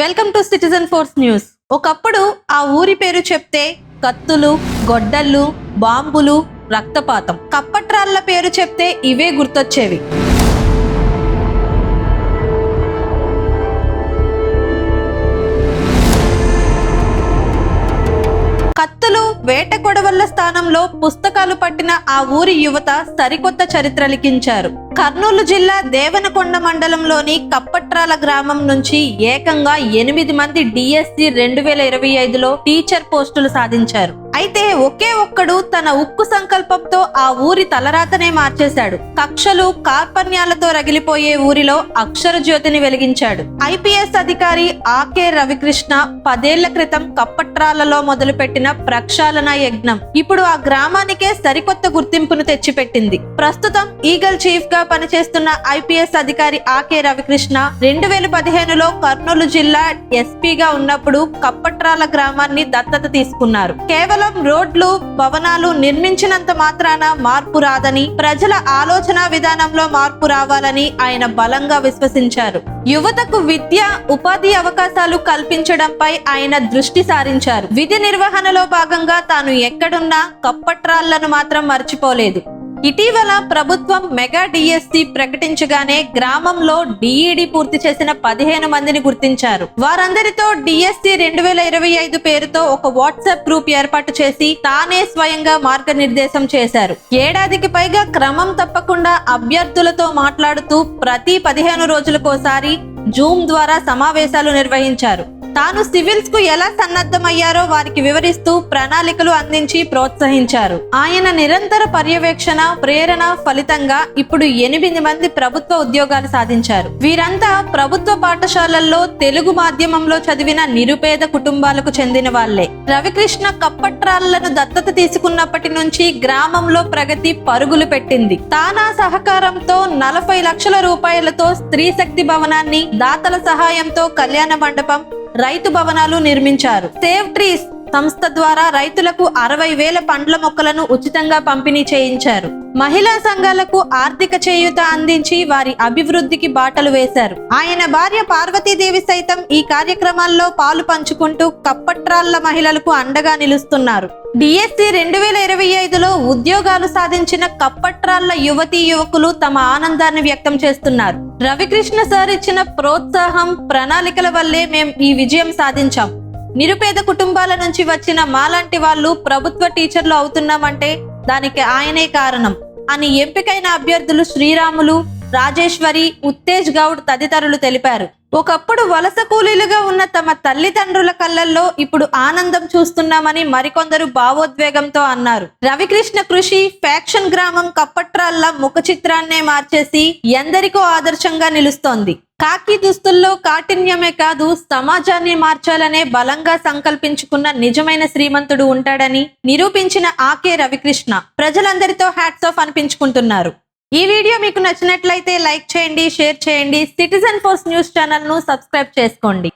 Welcome to citizen force news. ఒకప్పుడు ఆ ఊరి పేరు చెప్తే కత్తులు గొడ్డళ్ళు బాంబులు రక్తపాతం. కప్పట్రాళ్ళ పేరు చెప్తే ఇవే గుర్తొచ్చేవి. వేట కొడవళ్ళ స్థానంలో పుస్తకాలు పట్టిన ఆ ఊరి యువత సరికొత్త చరిత్ర లిఖించారు కర్నూలు జిల్లా దేవనకొండ మండలంలోని కప్పట్రాల గ్రామం నుంచి ఏకంగా ఎనిమిది మంది డిఎస్సి రెండు వేల ఇరవై ఐదులో టీచర్ పోస్టులు సాధించారు. అయితే ఒకే ఒక్కడు తన ఉక్కు సంకల్పంతో ఆ ఊరి తలరాతనే మార్చేశాడు. కక్షలు కార్పణ్యాలతో రగిలిపోయే ఊరిలో అక్షర జ్యోతిని వెలిగించాడు. ఐపీఎస్ అధికారి ఆకే రవికృష్ణ పదేళ్ళ క్రితం కప్పట్రాలలో మొదలుపెట్టిన ప్రక్షాళన యజ్ఞం. ఇప్పుడు ఆ గ్రామానికే సరికొత్త గుర్తింపును తెచ్చిపెట్టింది. ప్రస్తుతం ఈగల్ చీఫ్గా పనిచేస్తున్న ఐపీఎస్ అధికారి ఆకే రవికృష్ణ రెండు వేల పదిహేనులో కర్నూలు జిల్లా ఎస్పీగా ఉన్నప్పుడు కప్పట్రాల గ్రామాన్ని దత్తత తీసుకున్నారు. కేవలం రోడ్లు భవనాలు నిర్మించినంత మాత్రాన మార్పు రాదని ప్రజల ఆలోచన విధానంలో మార్పు రావాలని ఆయన బలంగా విశ్వసించారు. యువతకు విద్య ఉపాధి అవకాశాలు కల్పించడంపై ఆయన దృష్టి సారించారు. విధి నిర్వహణలో భాగంగా తాను ఎక్కడున్నా కప్పట్రాళ్ళను మాత్రం మర్చిపోలేదు. ఇటీవల ప్రభుత్వం మెగా డిఎస్సి ప్రకటించగానే గ్రామంలో డిఈడి పూర్తి చేసిన పదిహేను మందిని గుర్తించారు. వారందరితో డిఎస్సి రెండు వేల ఇరవై ఐదు పేరుతో ఒక వాట్సాప్ గ్రూప్ ఏర్పాటు చేసి తానే స్వయంగా మార్గనిర్దేశం చేశారు. ఏడాదికి పైగా క్రమం తప్పకుండా అభ్యర్థులతో మాట్లాడుతూ ప్రతి పదిహేను రోజులకోసారి జూమ్ ద్వారా సమావేశాలు నిర్వహించారు. తాను సివిల్స్కు ఎలా సన్నద్ధమయ్యారో వారికి వివరిస్తూ ప్రణాళికలు అందించి ప్రోత్సహించారు. ఆయన నిరంతర పర్యవేక్షణ ప్రేరణ ఫలితంగా ఇప్పుడు ఎనిమిది మంది ప్రభుత్వ ఉద్యోగాలు సాధించారు. వీరంతా ప్రభుత్వ పాఠశాలల్లో తెలుగు మాధ్యమంలో చదివిన నిరుపేద కుటుంబాలకు చెందిన వాళ్ళే. రవికృష్ణ కప్పట్రాళ్ళను దత్తత తీసుకున్నప్పటి నుంచి గ్రామంలో ప్రగతి పరుగులు పెట్టింది. తానా సహకారంతో నలభై లక్షల రూపాయలతో స్త్రీ శక్తి భవనాన్ని దాతల సహాయంతో కళ్యాణ మండపం రైతు భవనాలు నిర్మించారు. సేవ్ ట్రీస్ సంస్థ ద్వారా రైతులకు అరవై వేల పండ్ల మొక్కలను ఉచితంగా పంపిణీ చేయించారు. మహిళా సంఘాలకు ఆర్థిక చేయూత అందించి వారి అభివృద్ధికి బాటలు వేశారు. ఆయన భార్య పార్వతీదేవి సైతం ఈ కార్యక్రమాల్లో పాలు పంచుకుంటూ కప్పట్రాళ్ళ మహిళలకు అండగా నిలుస్తున్నారు. డిఎస్సి రెండు వేల ఇరవై ఐదులో ఉద్యోగాలు సాధించిన కప్పట్రాళ్ళ యువతీ యువకులు తమ ఆనందాన్ని వ్యక్తం చేస్తున్నారు. రవికృష్ణ సార్ ఇచ్చిన ప్రోత్సాహం ప్రణాళికల వల్లే మేం ఈ విజయం సాధించాం. నిరుపేద కుటుంబాల నుంచి వచ్చిన మాలాంటి వాళ్ళు ప్రభుత్వ టీచర్లు అవుతున్నామంటే దానికి ఆయనే కారణం. అని ఎంపికైన అభ్యర్థులు శ్రీరాములు రాజేశ్వరి ఉత్తేజ్ గౌడ్ తదితరులు తెలిపారు. ఒకప్పుడు వలస కూలీలుగా ఉన్న తమ తల్లిదండ్రుల కళ్ళల్లో ఇప్పుడు ఆనందం చూస్తున్నామని మరికొందరు భావోద్వేగంతో అన్నారు. రవికృష్ణ కృషి ఫ్యాక్షన్ గ్రామం కప్పట్రాల్లా ముఖ చిత్రాన్నే మార్చేసి ఎందరికో ఆదర్శంగా నిలుస్తోంది. కాకి దుస్తుల్లో కాఠిన్యమే కాదు సమాజాన్ని మార్చాలనే బలంగా సంకల్పించుకున్న నిజమైన శ్రీమంతుడు ఉంటాడని నిరూపించిన ఆకే రవికృష్ణ ప్రజలందరితో హ్యాట్స్ ఆఫ్ అనిపించుకుంటున్నారు. ఈ వీడియో మీకు నచ్చినట్లయితే లైక్ చేయండి షేర్ చేయండి. సిటిజన్ ఫోర్స్ న్యూస్ ఛానల్ను సబ్స్క్రైబ్ చేసుకోండి.